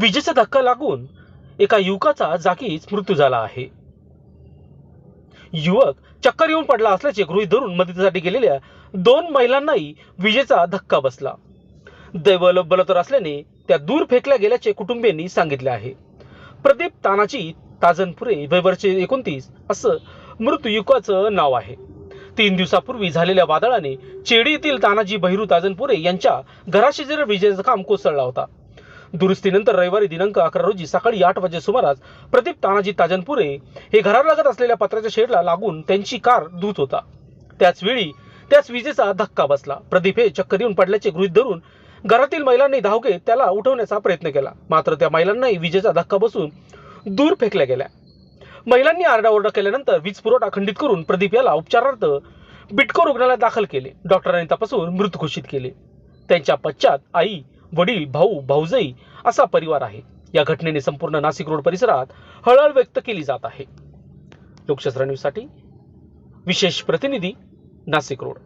विजेचा धक्का लागून एका युवकाचा जागीच मृत्यू झाला आहे. युवक चक्कर येऊन पडला असल्याचे गृहीत धरून मदतीसाठी गेलेल्या दोन महिलांनाही विजेचा धक्का बसला. दैव बलतर असल्याने त्या दूर फेकल्या गेल्याचे कुटुंबियांनी सांगितले आहे. प्रदीप तानाजी ताजनपुरे वैवरचे एकोणतीस असं मृत्यू युवकाचं नाव आहे. तीन दिवसापूर्वी झालेल्या वादळाने चेडी येथील तानाजी बहिरू ताजनपुरे यांच्या घराशेजारी विजेचं काम कोसळला होता. दुरुस्तीनंतर रविवारी दिनांक अकरा रोजी सकाळी आठ वाजे सुमारास प्रदीप तानाजी ताजनपुरे हे घरालगत असलेल्या पत्राच्या शेडला लागून त्यांची कार धुत होता. त्याचवेळी त्याच विजेचा धक्का बसला. प्रदीप हे चक्कर येऊन पडल्याचे गृहित धरून घरातील महिलांनी धाव घेत त्याला उठवण्याचा प्रयत्न केला. मात्र त्या महिलांनाही विजेचा धक्का बसून दूर फेकल्या गेल्या. महिलांनी आरडाओरडा केल्यानंतर वीज पुरवठा खंडित करून प्रदीप याला उपचारार्थ बिटको रुग्णालयात दाखल केले. डॉक्टरांनी तपासून मृत घोषित केले. त्यांच्या पश्चात आई वडील भाऊ भाऊजई असा परिवार आहे. या घटनेने संपूर्ण नाशिक रोड परिसरात हळहळ व्यक्त केली जात आहे. लोकशास्त्र न्यूजसाठी विशेष प्रतिनिधी नाशिक रोड.